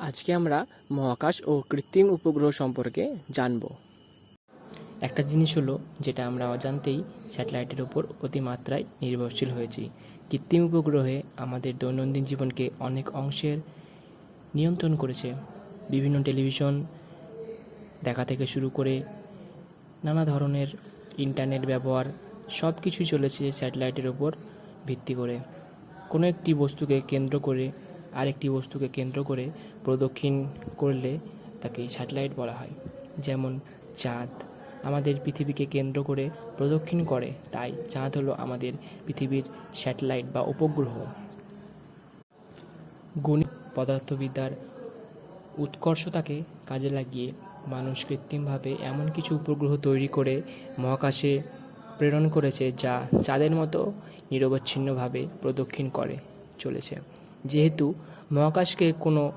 আজকে আমরা মহাকাশ ও কৃত্রিম উপগ্রহ সম্পর্কে জানব। একটা জিনিস হলো যেটা আমরা অজান্তেই স্যাটেলাইটের উপর অতিমাত্রায় নির্ভরশীল হয়েছি। কৃত্রিম উপগ্রহে আমাদের দৈনন্দিন জীবনকে অনেক অংশের নিয়ন্ত্রণ করেছে। বিভিন্ন টেলিভিশন দেখা থেকে শুরু করে নানা ধরনের ইন্টারনেট ব্যবহার সব কিছুই চলেছে স্যাটেলাইটের ওপর ভিত্তি করে। কোনো একটি বস্তুকে কেন্দ্র করে আরেকটি বস্তুকে কেন্দ্র করে প্রদক্ষিণ করলে তাকে স্যাটেলাইট বলা হয়। যেমন, চাঁদ। আমাদের পৃথিবীকে কেন্দ্র করে প্রদক্ষিণ করে, তাই চাঁদ হলো আমাদের পৃথিবীর স্যাটেলাইট বা উপগ্রহ। গণিত পদার্থবিদ্যার উৎকর্ষতাকে কাজে লাগিয়ে মানুষ কৃত্রিমভাবে এমন কিছু উপগ্রহ তৈরি করে মহাকাশে প্রেরণ করেছে যা চাঁদের মতো নিরবচ্ছিন্নভাবে প্রদক্ষিণ করে চলেছে। যেহেতু মহাকাশকে কোনো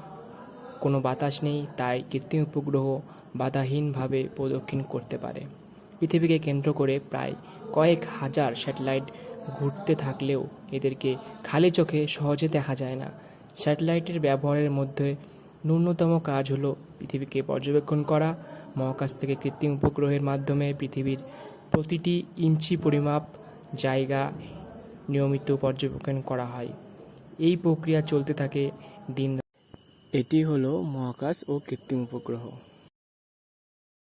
কোনো বাতাস নেই, তাই কৃত্রিম উপগ্রহ বাধাহীনভাবে প্রদক্ষিণ করতে পারে। পৃথিবীকে কেন্দ্র করে প্রায় কয়েক হাজার স্যাটেলাইট ঘুরতে থাকলেও এদেরকে খালি চোখে সহজে দেখা যায় না। স্যাটেলাইটের ব্যবহারের মধ্যে ন্যূনতম কাজ হলো পৃথিবীকে পর্যবেক্ষণ করা। মহাকাশ থেকে কৃত্রিম উপগ্রহের মাধ্যমে পৃথিবীর প্রতিটি ইঞ্চি পরিমাপ জায়গা নিয়মিত পর্যবেক্ষণ করা হয়। এই প্রক্রিয়া চলতে থাকে দিন এটি হলো মহাকাশ ও কৃত্রিম উপগ্রহ।